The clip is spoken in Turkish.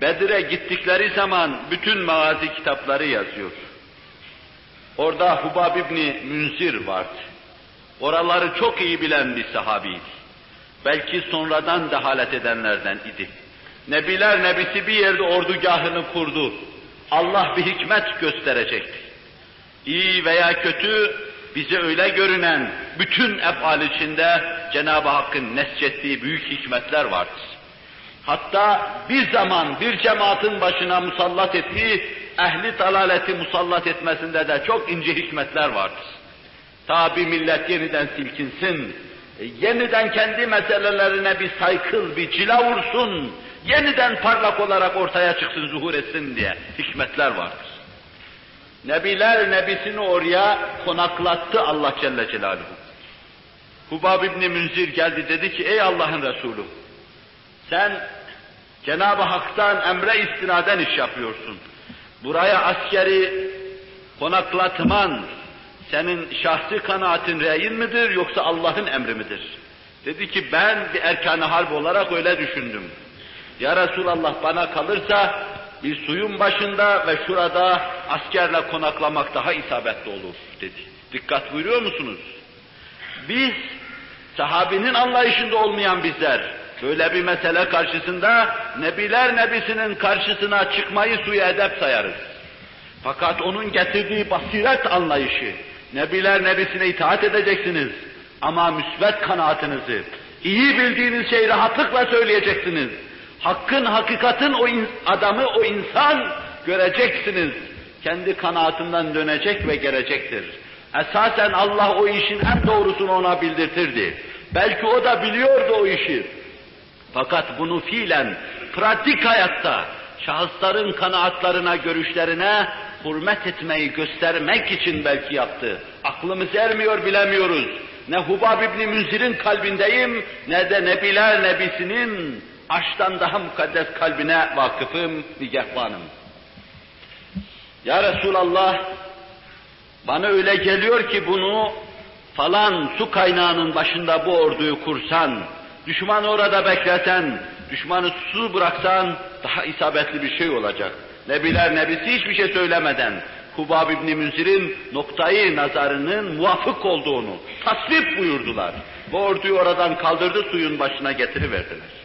Bedir'e gittikleri zaman bütün mağazi kitapları yazıyor. Orada Hubab İbni Münzir vardı. Oraları çok iyi bilen bir sahabiydi. Belki sonradan dehalet edenlerden idi. Nebiler nebisi bir yerde ordugahını kurdu. Allah bir hikmet gösterecekti. İyi veya kötü bize öyle görünen bütün efal içinde Cenab-ı Hakk'ın nesçettiği büyük hikmetler vardır. Hatta bir zaman bir cemaatin başına musallat ettiği ehli dalaleti musallat etmesinde de çok ince hikmetler vardır. Ta bir millet yeniden silkinsin, e, yeniden kendi meselelerine bir saykıl, bir cila vursun, yeniden parlak olarak ortaya çıksın, zuhur etsin diye hikmetler vardır. Nebiler nebisini oraya konaklattı Allah Celle Celaluhu. Hubab İbni Münzir geldi dedi ki ey Allah'ın Resulü sen Cenab-ı Hak'tan emre istinaden iş yapıyorsun. Buraya askeri konaklatman senin şahsi kanaatin reyin midir yoksa Allah'ın emri midir? Dedi ki ben bir erkan-ı harp olarak öyle düşündüm. Ya Resulallah bana kalırsa bir suyun başında ve şurada askerle konaklamak daha isabetli olur dedi. Dikkat buyuruyor musunuz? Biz sahabinin anlayışında olmayan bizler böyle bir mesele karşısında Nebiler Nebisi'nin karşısına çıkmayı suyu edep sayarız. Fakat onun getirdiği basiret anlayışı, Nebiler Nebisi'ne itaat edeceksiniz ama müsbet kanaatinizi, iyi bildiğiniz şeyi rahatlıkla söyleyeceksiniz. Hakkın, hakikatin o adamı, o insan göreceksiniz. Kendi kanaatından dönecek ve gelecektir. Esasen Allah o işin en doğrusunu ona bildirtirdi. Belki o da biliyordu o işi. Fakat bunu fiilen, pratik hayatta, şahısların kanaatlarına, görüşlerine hürmet etmeyi göstermek için belki yaptı. Aklımız ermiyor bilemiyoruz. Ne Hubab İbni Münzir'in kalbindeyim, ne de Nebiler Nebisi'nin aşktan daha mukaddes kalbine vakıfım, nigahbanım. Ya Resulallah, bana öyle geliyor ki bunu falan su kaynağının başında bu orduyu kursan, düşmanı orada bekleten, düşmanı su bıraksan daha isabetli bir şey olacak. Nebiler nebisi hiçbir şey söylemeden Hubab İbni Münzir'in noktayı nazarının muvafık olduğunu tasvip buyurdular. Bu orduyu oradan kaldırdı suyun başına getiriverdiler.